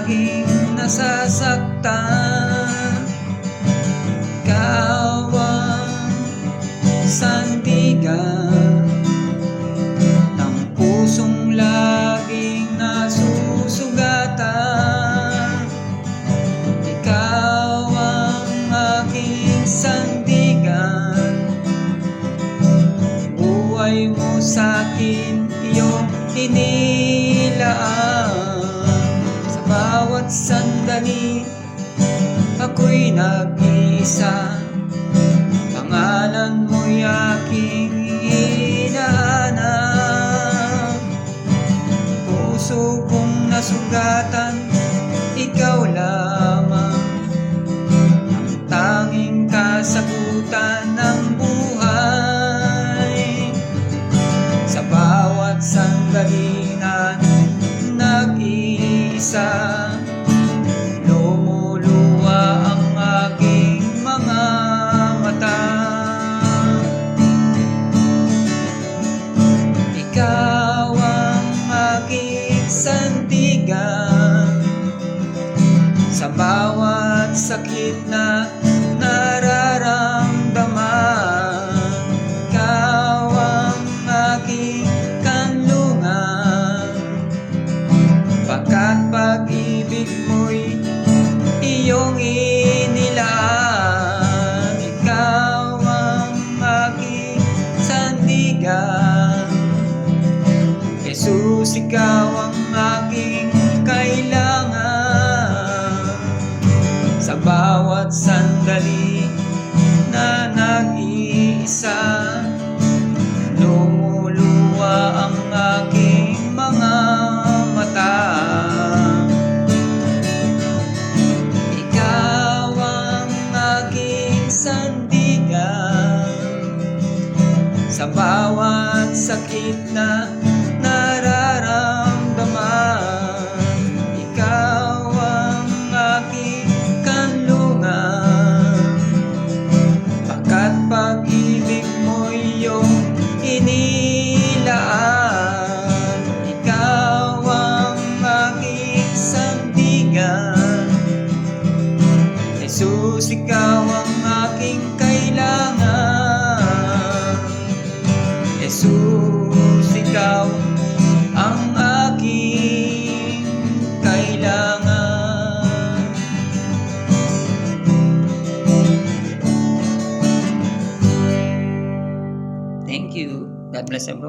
laging nasasaktan. Kawa, sandigan Ng pusong laging nasusugatan. Ikaw ang aking sandigan. Buhay mo sa'kin iyong inilaan bawat sandali ako'y nag-iisa. Pangalan mo'y aking hinahanap Puso kong nasugatan, ikaw lamang. Ang tanging kasagutan ng buhay. Sa bawat sandali Sa bawat sakit na nararamdaman Ikaw ang aking kanlungan. Pagkat pag-ibig mo'y iyong inilaan Ikaw ang aking sandigan. Jesus, ikaw ang aking sandali na nag-iisa. Lumuluwa ang aking mga mata. Ikaw ang aking sandigan Sa bawat sakit na iyong inilaan Ikaw ang aking sandigan. Jesus, ikaw ang God bless everyone.